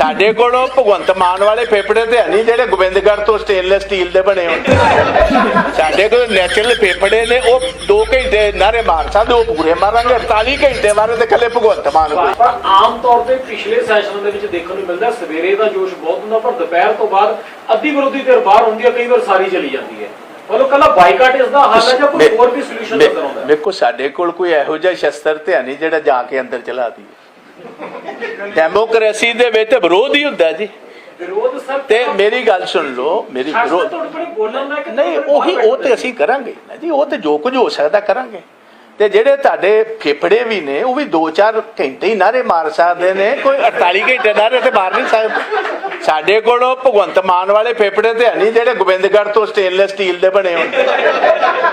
ਸਾਡੇ ਕੋਲੋਂ ਭਗਵੰਤ ਮਾਨ ਵਾਲੇ ਫੇਫੜੇ ਤੇ ਨਹੀਂ ਜਿਹੜੇ ਗੋਬਿੰਦਗੜ੍ਹ ਤੋਂ ਸਟੇਨਲੈਸ ਸਟੀਲ ਦੇ ਬਣੇ ਹੋਣ। ਸਾਡੇ ਕੋਲ ਨੈਚੁਰਲ ਫੇਫੜੇ ਨੇ ਉਹ 2 ਘੰਟੇ ਨਾਰੇ ਮਾਰ ਸਕਦੇ ਉਹ ਪੂਰੇ ਮਾਰਾਂਗੇ 48 ਘੰਟੇ ਬਾਰੇ ਤੇ ਕੱਲੇ ਭਗਵੰਤ ਮਾਨ ਕੋਲ। ਪਰ ਆਮ ਤੌਰ ਤੇ ਪਿਛਲੇ ਸੈਸ਼ਨ ਦੇ ਵਿੱਚ ਦੇਖਣ ਨੂੰ ਮਿਲਦਾ ਸਵੇਰੇ ਦਾ ਜੋਸ਼ ਬਹੁਤ ਹੁੰਦਾ ਪਰ ਦੁਪਹਿਰ ਤੋਂ ਬਾਅਦ ਅੱਧੀ ਵਿਰੋਧੀ ਧਿਰ ਬਾਹਰ ਹੁੰਦੀ ਹੈ ਕਈ ਵਾਰ ਸਾਰੀ ਚਲੀ ਜਾਂਦੀ ਹੈ। ਮਤਲਬ ਕੱਲਾ ਬਾਈਕਾਟ ਇਸ ਦਾ ਹੱਲ ਹੈ ਜਾਂ ਕੋਈ ਹੋਰ ਵੀ ਸੋਲੂਸ਼ਨ ਨਜ਼ਰ ਆਉਂਦਾ ਦੇਖੋ ਸਾਡੇ ਕੋਲ ਕੋਈ ਇਹੋ ਜਿਹਾ ਸ਼ਸਤਰ ਨਹੀਂ ਜਿਹੜਾ ਜਾ ਕੇ ਅੰਦਰ ਚਲਾ ਦਈਏ। ਡੈਮੋਕ੍ਰੇਸੀ ਦੇ ਵਿੱਚ ਵਿਰੋਧ ਹੀ ਹੁੰਦਾ ਜੀ। ਵਿਰੋਧ ਸਰ ਤੇ ਮੇਰੀ ਗੱਲ ਸੁਣ ਲਓ ਮੇਰੀ ਵਿਰੋਧ ਨਹੀਂ ਉਹੀ ਉਹ ਤੇ ਅਸੀਂ ਕਰਾਂਗੇ ਨਾ ਜੀ ਉਹ ਤੇ ਜੋ ਕੁਝ ਹੋ ਸਕਦਾ ਕਰਾਂਗੇ। ਤੇ ਜਿਹੜੇ ਤੁਹਾਡੇ ਫੇਫੜੇ ਵੀ ਨੇ ਉਹ ਵੀ 2-4 ਘੰਟੇ ਹੀ ਨਾਰੇ ਮਾਰ ਸਕਦੇ ਨੇ ਕੋਈ 48 ਘੰਟੇ ਨਾਰੇ ਤੇ ਮਾਰ ਨਹੀਂ ਸਕਦੇ। ਸਾਡੇ ਕੋਲੋਂ ਭਗਵੰਤ ਮਾਨ ਵਾਲੇ ਫੇਫੜੇ ਤੇ ਹੈ ਨਹੀਂ, ਜਿਹੜੇ ਗੋਬਿੰਦਗੜ੍ਹ ਤੋਂ ਸਟੇਨਲੈਸ ਸਟੀਲ ਦੇ ਬਣੇ ਹੋਣ।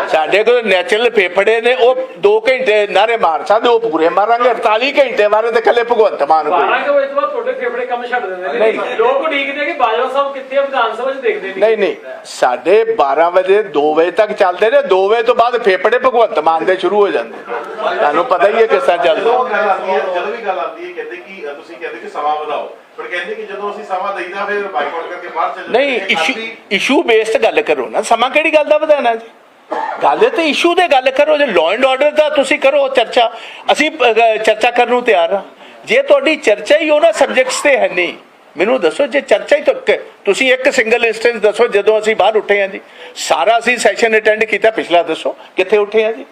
ਸਾਡੇ ਕੋਲ ਨੈਚੁਰਲ ਫੇਫੜੇ ਨੇ, ਉਹ 2 ਘੰਟੇ ਨਾਰੇ ਮਾਰ ਸਕਦੇ, ਉਹ ਪੂਰੇ ਮਾਰਾਂਗੇ 48 ਘੰਟੇ ਬਾਰੇ ਤੇ ਕੱਲੇ ਭਗਵੰਤ ਮਾਨ ਕੋਲ 12 ਵਜੇ ਤੋਂ ਬਾਅਦ ਤੁਹਾਡੇ ਫੇਫੜੇ ਕੰਮ ਛੱਡ ਦਿੰਦੇ ਨੇ। ਨਹੀਂ। ਲੋਕ ਉਡੀਕਦੇ ਕਿ ਬਾਜਵਾ ਸਾਹਿਬ ਕਿੱਥੇ ਆ ਵਿਧਾਨ ਸਭਾ 'ਚ ਦੇਖਦੇ ਨਹੀਂ। ਨਹੀਂ ਸਾਡੇ 12 ਵਜੇ 2 ਵਜੇ ਤੱਕ ਚੱਲਦੇ ਨੇ। 2 ਵਜੇ ਤੋਂ ਬਾਅਦ ਫੇਫੜੇ ਭਗਵੰਤ ਮਾਨ ਦੇ ਸ਼ੁਰੂ ਹੋ ਜਾਂਦੇ ਤੁਹਾਨੂੰ ਪਤਾ ਹੀ ਹੈ ਕਿਸ ਤਰ੍ਹਾਂ ਚੱਲਦਾ। ਜਦੋਂ ਗੱਲ ਆਉਂਦੀ ਹੈ ਜਦੋਂ ਵੀ ਗੱਲ ਆਉਂਦੀ ਹੈ ਕਹਿੰਦੇ ਕਿ ਅ, ਤੁਸੀਂ ਕਹਿੰਦੇ ਕਿ ਸਮਾਂ ਵਧਾਓ। ਪਰ ਕਹਿੰਦੇ ਕਿ ਜਦੋਂ ਅਸੀਂ ਸਮਾਂ ਦੇਈਦਾ ਫਿਰ ਬਾਈਕਾਟ ਕਰਕੇ ਬਾਹਰ ਚੱਲ ਨਹੀਂ। ਇਸ਼ੂ ਇਸ਼ੂ ਬੇਸਡ ਗੱਲ ਕਰੋ ਨਾ। ਸਮਾਂ ਕਿਹੜੀ ਗੱਲ ਦਾ ਵਧਾਣਾ ਜੀ? ਗੱਲ ਤੇ ਇਸ਼ੂ ਦੇ ਗੱਲ ਕਰੋ। ਜੇ ਲਾਅ ਐਂਡ ਆਰਡਰ ਦਾ ਤੁਸੀਂ ਕਰੋ ਚਰਚਾ। ਅਸੀਂ ਅਹ, ਚਰਚਾ ਕਰਨ ਨੂੰ ਤਿਆਰ ਹਾਂ। ਜੇ ਤੁਹਾਡੀ ਚਰਚਾ ਹੀ ਉਹਨਾਂ ਸਬਜੈਕਟਸ ਤੇ ਹੈ ਨਹੀਂ, ਮੈਨੂੰ ਦੱਸੋ ਜੇ ਚਰਚਾ ਹੀ ਤੱਕ ਕ- ਤੁਸੀਂ ਇੱਕ ਸਿੰਗਲ ਇੰਸਟੈਂਸ ਦੱਸੋ ਜਦੋਂ ਅਸੀਂ ਬਾਹਰ ਉੱਠੇ ਹਾਂ ਜੀ। ਸਾਰਾ ਅਸੀਂ ਸੈਸ਼ਨ ਅਟੈਂਡ ਕੀਤਾ, ਪਿਛਲਾ ਦੱਸੋ, ਕਿੱਥੇ ਉੱਠੇ ਹਾਂ ਜੀ?